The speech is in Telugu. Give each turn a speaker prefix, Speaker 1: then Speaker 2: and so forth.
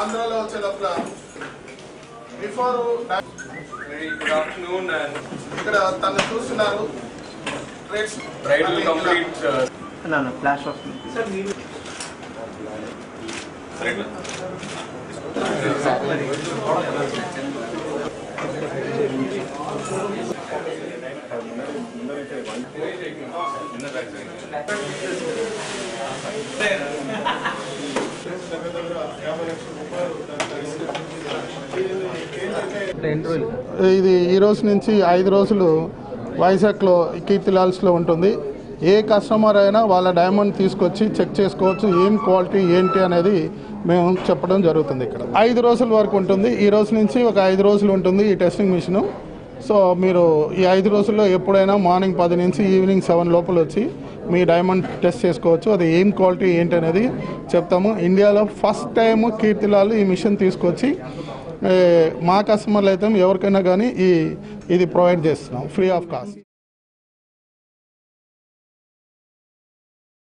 Speaker 1: ఆంధ్రాలో వచ్చేటప్పుడు బిఫోర్ గుడ్ ఆఫ్టర్నూన్ అండ్
Speaker 2: ఇక్కడ తను చూస్తున్నారు.
Speaker 1: ట్రేడ్స్ రైట్ కంప్లీట్
Speaker 3: నా ఫ్లాష్ ఆఫ్ సార్
Speaker 2: ఇది ఈ రోజు నుంచి ఐదు రోజులు వైజాగ్లో కీర్తిలాల్స్లో ఉంటుంది. ఏ కస్టమర్ అయినా వాళ్ళ డైమండ్ తీసుకొచ్చి చెక్ చేసుకోవచ్చు ఏం క్వాలిటీ ఏంటి అనేది మేము చెప్పడం జరుగుతుంది ఇక్కడ. ఐదు రోజుల వరకు ఉంటుంది. ఈ రోజు నుంచి ఒక ఐదు రోజులు ఉంటుంది ఈ టెస్టింగ్ మిషన్. సో మీరు ఈ ఐదు రోజుల్లో ఎప్పుడైనా మార్నింగ్ పది నుంచి ఈవినింగ్ సెవెన్ లోపల వచ్చి మీ డైమండ్ టెస్ట్ చేసుకోవచ్చు. అది ఏం క్వాలిటీ ఏంటి అనేది చెప్తాము. ఇండియాలో ఫస్ట్ టైం కీర్తిలాలు ఈ మిషన్ తీసుకొచ్చి మా కస్టమర్లు అయితే ఎవరికైనా కానీ ఈ ఇది ప్రొవైడ్ చేస్తున్నాం ఫ్రీ ఆఫ్ కాస్ట్.